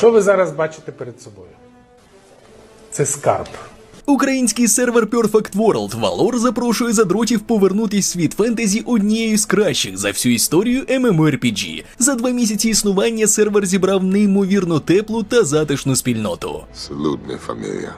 Що ви зараз бачите перед собою? Це скарб. Український сервер Perfect World Valor запрошує задротів повернутись в світ фентезі однією з кращих за всю історію MMORPG. За два місяці існування сервер зібрав неймовірно теплу та затишну спільноту. Me, familia.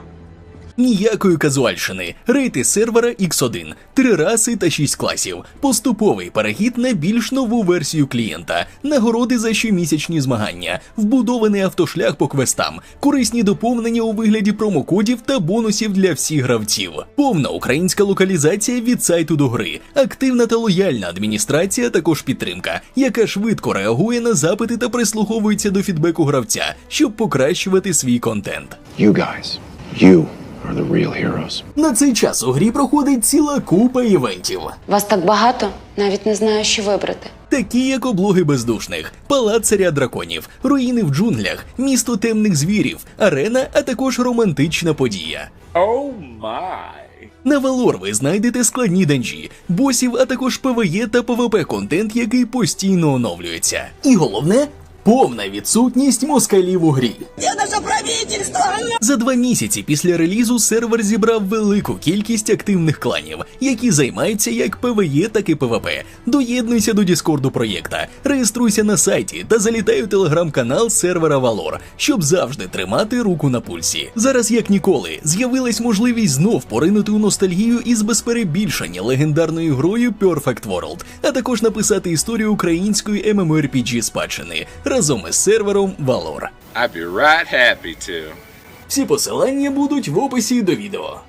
Ніякої казуальщини, рейти сервера X1, три раси та шість класів, поступовий перехід на більш нову версію клієнта, нагороди за щомісячні змагання, вбудований автошлях по квестам, корисні доповнення у вигляді промокодів та бонусів для всіх гравців, повна українська локалізація від сайту до гри, активна та лояльна адміністрація, також підтримка, яка швидко реагує на запити та прислуховується до фідбеку гравця, щоб покращувати свій контент. You guys, you are the real heroes. На цей час у грі проходить ціла купа івентів, Вас так багато, навіть не знаю, що вибрати. такі як облоги бездушних, палац царя драконів, руїни в джунглях, місто темних звірів, арена, а також романтична подія. Oh my. На Валор ви знайдете складні данжі, босів, а також ПВЕ та ПВП контент, який постійно оновлюється. І головне. Повна відсутність москалів у грі. За два місяці після релізу сервер зібрав велику кількість активних кланів, які займаються як ПВЕ, так і ПВП. Доєднуйся до Діскорду проєкта, реєструйся на сайті та залітай у телеграм-канал сервера Valor, щоб завжди тримати руку на пульсі. Зараз, як ніколи, з'явилась можливість знов поринути у ностальгію із безперебільшення легендарною грою Perfect World, а також написати історію української MMORPG спадщини разом із сервером Valor. I'd be right happy to. Всі посилання будуть в описі до відео.